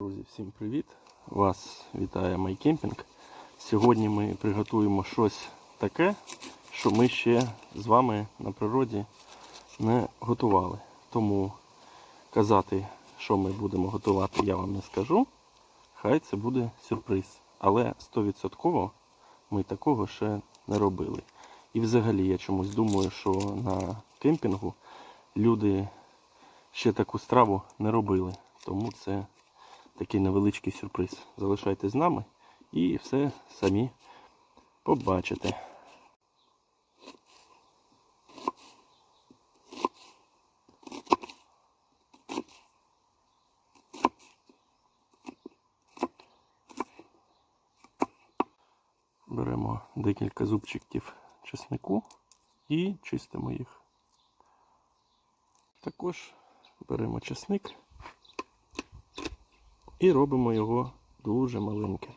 Друзі, всім привіт! Вас вітає MyCamping. Сьогодні ми приготуємо щось таке, що ми ще з вами на природі не готували. Тому казати, що ми будемо готувати, я вам не скажу. Хай це буде сюрприз. Але 100% ми такого ще не робили. І взагалі я чомусь думаю, що на кемпінгу люди ще таку страву не робили. Тому це такий невеличкий сюрприз. Залишайтесь з нами і все самі побачите. Беремо декілька зубчиків чеснику і чистимо їх. Також беремо чесник і робимо його дуже маленьким.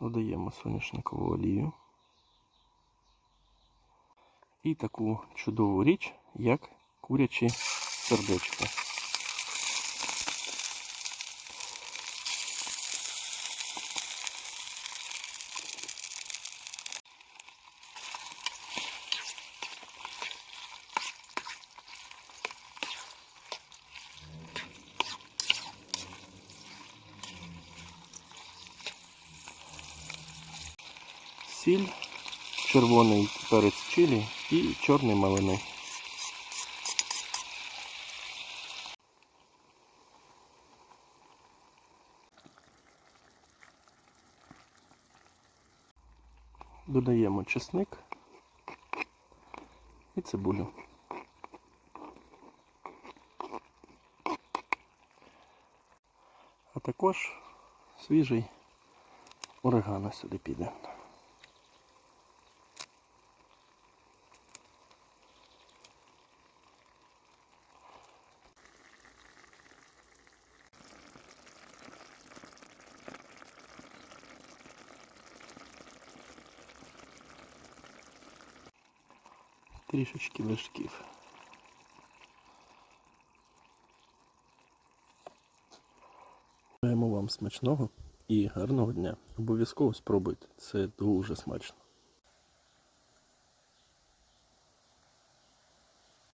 Додаємо соняшникову олію. І таку чудову річ, як курячі сердечки. Сіль, червоний перець чилі і чорний малини. Додаємо чесник і цибулю. А також свіжий орегано сюди піде. Трішечки вершків. Бажаємо вам смачного і гарного дня. Обов'язково спробуйте. Це дуже смачно.